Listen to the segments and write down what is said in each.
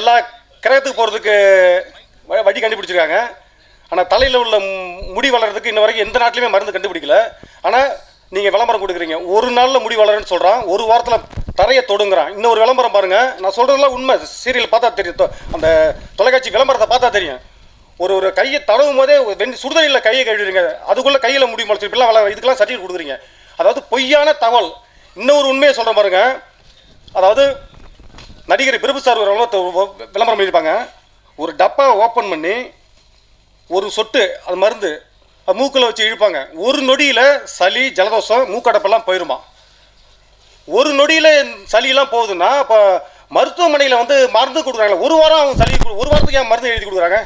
எல்லா கிரகத்துக்கு போகிறதுக்கு வழி கண்டுபிடிச்சிருக்காங்க. ஆனால் தலையில் உள்ள முடி வளர்றதுக்கு இன்ன வரைக்கும் எந்த நாட்டிலையுமே மருந்து கண்டுபிடிக்கல. ஆனால் நீங்கள் விளம்பரம் கொடுக்குறீங்க. ஒரு நாளில் முடி வளருன்னு சொல்கிறான் ஒரு வாரத்தில் தரையை தொடுங்கிறான். இன்னொரு விளம்பரம் பாருங்கள் நான் சொல்கிறதெல்லாம் உண்மை. சீரியல் பார்த்தா தெரியும் அந்த தொலைக்காட்சி விளம்பரத்தை பார்த்தா தெரியும். ஒரு ஒரு கையை தடவும் போதே ஒரு சுடுதலில் கையை கழுவிடுங்க. அதுக்குள்ளே கையில் முடி முளைச்சி இப்படிலாம் வளர இதுக்கெல்லாம் சர்டிஃபிகேட் கொடுக்குறீங்க. அதாவது பொய்யான தகவல். இன்னொரு உண்மையை சொல்கிறேன் பாருங்க. அதாவது நடிகர் பிரபு சார் ஒரு விளம்பரம் பண்ணியிருப்பாங்க ஒரு டப்பா ஓப்பன் பண்ணி ஒரு சொட்டு அது மருந்து அது மூக்கில் வச்சு இழுப்பாங்க. ஒரு நொடியில் சளி ஜலதோஷம் மூக்கடப்பெல்லாம் போயிருமா? ஒரு நொடியில் சளியெல்லாம் போகுதுன்னா இப்போ மருத்துவமனையில் வந்து மருந்து கொடுக்குறாங்க ஒரு வாரம் அவங்க சளி கொடு- ஒரு வாரத்துக்கு ஏன் மருந்து எழுதி கொடுக்குறாங்க?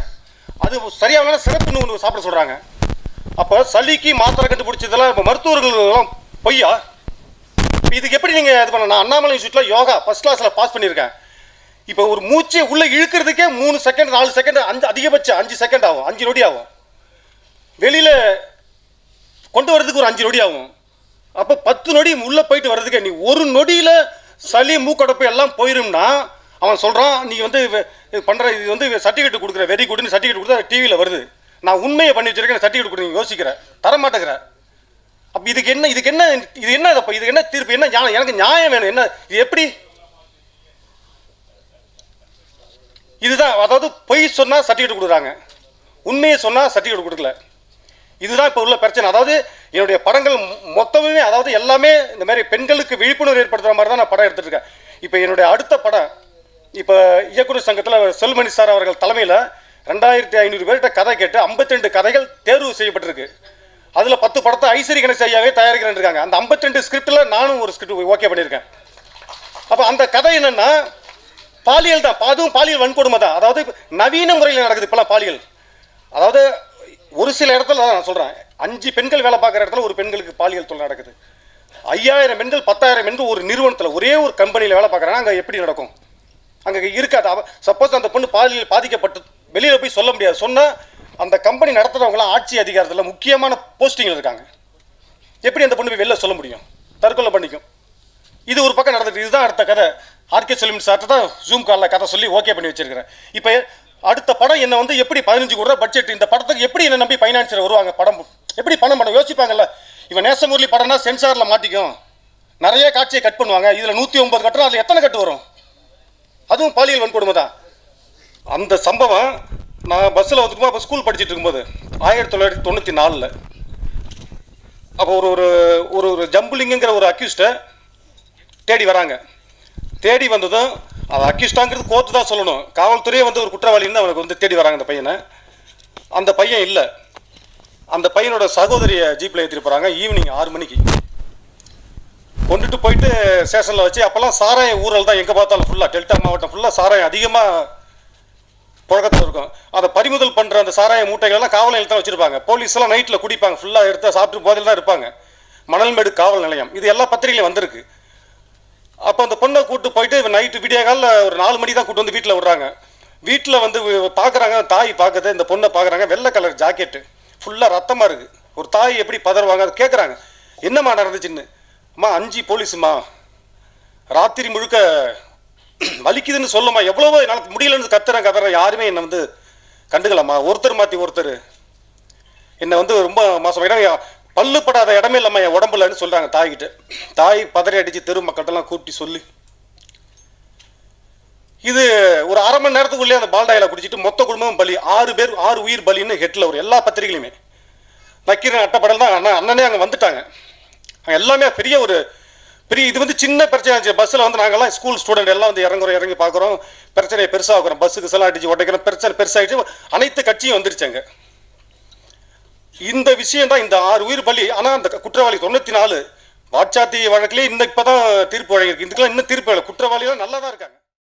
அது சரியான சிறப்புன்னு ஒன்று சாப்பிட சொல்கிறாங்க அப்போ சளிக்கு மாத்திரை கண்டுபிடிச்சதெல்லாம் இப்போ மருத்துவர்கள் எல்லாம் பொய்யா? இதுக்கு எப்படி நீங்கள் இது பண்ணலாம்? அண்ணாமலை இன்ஸ்டியூட்டில் யோகா ஃபஸ்ட் கிளாஸில் பாஸ் பண்ணியிருக்கேன். இப்போ ஒரு மூச்சு உள்ளே இழுக்கிறதுக்கே மூணு செகண்ட் நாலு செகண்ட் அஞ்சு அதிகபட்சம் அஞ்சு செகண்ட் ஆகும். அஞ்சு நொடி ஆகும். வெளியில் கொண்டு வர்றதுக்கு ஒரு அஞ்சு நொடி ஆகும். அப்போ பத்து நொடி உள்ளே போயிட்டு வர்றதுக்கு நீ ஒரு நொடியில் சளி மூக்கடப்பு எல்லாம் போயிரும்னா அவன் சொல்கிறான் நீ வந்து பண்ணுற இது வந்து சர்டிஃபிகேட் கொடுக்குற வெரி குட்னு சர்டிஃபிகேட் கொடுத்தா டிவியில் வருது. நான் உண்மையை பண்ணி வச்சிருக்கேன் சர்டிஃபிகேட் கொடுங்க யோசிக்கிறேன் தர மாட்டேங்கிறேன் அப்போ இதுக்கு என்ன இதுக்கு என்ன இது என்ன அப்போ இதுக்கு என்ன தீர்ப்பு என்ன ஞானம் எனக்கு நியாயம் வேணும் என்ன இது எப்படி? இதுதான் அதாவது பொய் சொன்னால் சர்டிஃபிகேட் கொடுக்குறாங்க. உண்மையை சொன்னால் சர்டிஃபிகேட் கொடுக்கல. இதுதான் இப்போ உள்ள பிரச்சனை. அதாவது என்னுடைய படங்கள் மொத்தமுமே அதாவது எல்லாமே இந்த மாதிரி பெண்களுக்கு விழிப்புணர்வு ஏற்படுத்துகிற மாதிரி தான் நான் படம் எடுத்துருக்கேன் இப்போ என்னுடைய அடுத்த படம் இப்போ இயக்குனர் சங்கத்தில் செல்மணி சார் அவர்கள் தலைமையில் ரெண்டாயிரத்தி ஐநூறு பேர்கிட்ட கதை கேட்டு 52 கதைகள் தேர்வு செய்யப்பட்டிருக்கு. அதில் பத்து படத்தை ஐஸ்வரி கணேஷ் ஐயாவே தயாரிக்கிறேன் இருக்காங்க. அந்த 52 ஸ்கிரிப்டில் நானும் ஒரு ஸ்கிரிப்ட் ஓகே பண்ணியிருக்கேன். அப்போ அந்த கதை என்னென்னா பாலியல் தான். அதுவும் பாலியல் வன்கொடுமை தான். அதாவது நவீன முறையில் நடக்குது இப்போலாம் பாலியல். அதாவது ஒரு சில இடத்துல தான் நான் சொல்கிறேன் அஞ்சு பெண்கள் வேலை பார்க்குற இடத்துல ஒரு பெண்களுக்கு பாலியல் தொழில் நடக்குது. ஐயாயிரம் பெண்கள் பத்தாயிரம் பெண்கள் ஒரு நிறுவனத்தில் ஒரே ஒரு கம்பெனியில் வேலை பார்க்குறாங்க அங்கே எப்படி நடக்கும்? அங்கே இருக்காது. சப்போஸ் அந்த பொண்ணு பாலியல் பாதிக்கப்பட்டு வெளியில் போய் சொல்ல முடியாது. சொன்னால் அந்த கம்பெனி நடத்துகிறவங்களாம் ஆட்சி அதிகாரத்தில் முக்கியமான போஸ்டிங்கில் இருக்காங்க. எப்படி அந்த பொண்ணு போய் வெளில சொல்ல முடியும்? தற்கொலை பண்ணிக்கும். இது ஒரு பக்கம் நடந்துட்டு இதுதான் அடுத்த கதை. ஆர்கே செல்வன் சார்ட்ட தான் ஜூம் காலில் கதை சொல்லி ஓகே பண்ணி வச்சிருக்கிறேன். இப்போ அடுத்த படம் என்ன வந்து எப்படி பதினஞ்சு கோடி ரூபா பட்ஜெட் இந்த படத்துக்கு எப்படி என்ன நம்பி ஃபைனான்சியர் வருவாங்க படம்? எப்படி பணம் பண்ண யோசிப்பாங்கல்ல? இவன் நேசமுரளி படம்னா சென்சாரில் மாட்டிக்கும். நிறைய காட்சியை கட் பண்ணுவாங்க. இதில் நூற்றி ஒன்பது கட்டுறோம் அதில் எத்தனை கட்டு வரும்? அதுவும் பாலியல் வன்கொடுமை தான் அந்த சம்பவம் நான் பஸ்ஸில் வந்துட்டு அப்போ ஸ்கூல் படிச்சுட்டு இருக்கும்போது ஆயிரத்தி தொள்ளாயிரத்தி தொண்ணூற்றி நாலில் அப்போ ஒரு ஒரு ஒரு ஒரு ஜம்புலிங்கிற ஒரு அக்யூஸ்ட்டை தேடி வராங்க. தேடி வந்ததும் அது அக்யூஸ்டாங்கிறது கோர்ட்டு தான் சொல்லணும். காவல்துறையே வந்து ஒரு குற்றவாளின்னு அவனுக்கு வந்து தேடி வராங்க அந்த பையனை. அந்த பையன் இல்லை. அந்த பையனோட சகோதரியை ஜீப்பில் ஏற்றிட்டு போகிறாங்க ஈவினிங் ஆறு மணிக்கு. கொண்டுட்டு போயிட்டு ஸ்டேஷனில் வச்சு அப்போல்லாம் சாராயம் ஊரல் தான் எங்கே பார்த்தாலும் ஃபுல்லாக டெல்டா மாவட்டம் ஃபுல்லாக சாராயம் அதிகமாக புழக்கத்தில் இருக்கும். அதை பறிமுதல் பண்ணுற அந்த சாராய மூட்டைகள்லாம் காவல் நிலையத்தில் வச்சுருப்பாங்க. போலீஸ்லாம் நைட்டில் குடிப்பாங்க. ஃபுல்லாக எடுத்து சாப்பிட்டு போதையில் தான் இருப்பாங்க. மணல்மேடு காவல் நிலையம். இது எல்லா பத்திரிகையிலும் வந்திருக்கு. அப்போ அந்த பொண்ணை கூப்பிட்டு போயிட்டு நைட்டு விடிய காலில் ஒரு நாலு மணி தான் கூட்டு வந்து வீட்டில் விடுறாங்க. வீட்டில் வந்து பார்க்குறாங்க தாய் பார்க்குது இந்த பொண்ணை பார்க்குறாங்க வெள்ளை கலர் ஜாக்கெட்டு ஃபுல்லாக ரத்தமாக இருக்குது ஒரு தாய் எப்படி பதறுவாங்க அதை கேட்குறாங்க என்னம்மா நடந்துச்சுன்னு? அம்மா அஞ்சு போலீஸுமா ராத்திரி முழுக்க வலிக்குதுன்னு சொல்லுமா? எவ்வளவோ என்னால் முடியலன்னு கத்துறேன் கத்துறேன் யாருமே என்னை வந்து கண்டுக்கலாமா ஒருத்தர் மாற்றி ஒருத்தர். என்னை வந்து ரொம்ப மோசம் இடம் பல்லு படாத இடமே இல்லாமல் என் உடம்புலன்னு சொல்கிறாங்க தாய்கிட்ட. தாய் பதறி அடித்து தெரு மக்கள்கிட்டலாம் கூப்பிட்டு சொல்லி. இது ஒரு அரை மணி நேரத்துக்குள்ளே அந்த பால்டாயில குடிச்சிட்டு மொத்த குடும்பமும் பலி. ஆறு பேர் ஆறு உயிர் பலின்னு ஹெட்டில் ஒரு எல்லா பத்திரிகையிலுமே. நக்கீரன் அட்டப்படல் தான் அண்ணன் அண்ணனே அங்கே வந்துட்டாங்க. எல்லாமே பெரிய ஒரு பெரிய இது வந்து சின்ன பிரச்சனை ஆச்சு. பஸ்ஸில் வந்து நாங்கெல்லாம் ஸ்கூல் ஸ்டூடெண்ட் எல்லாம் வந்து இறங்குறோம் இறங்கி பார்க்குறோம். பிரச்சனையை பெருசாகிறோம். பஸ்ஸுக்கு செல்லாம் அடிச்சு உடைக்கிறோம் பிரச்சனை பெருசாகிடுச்சு அனைத்து கட்சியும் வந்துருச்சாங்க இந்த விஷயம் தான் இந்த ஆறு உயிர் பலி. ஆனால் அந்த குற்றவாளி தொண்ணூற்றி நாலு வாட்சாத்தி வழக்கிலே இந்த இப்போ தான் தீர்ப்பு வழங்கியிருக்கு. இதுக்கெல்லாம் இன்னும் தீர்ப்பு இல்லை. குற்றவாளிகள் நல்லா தான் இருக்காங்க.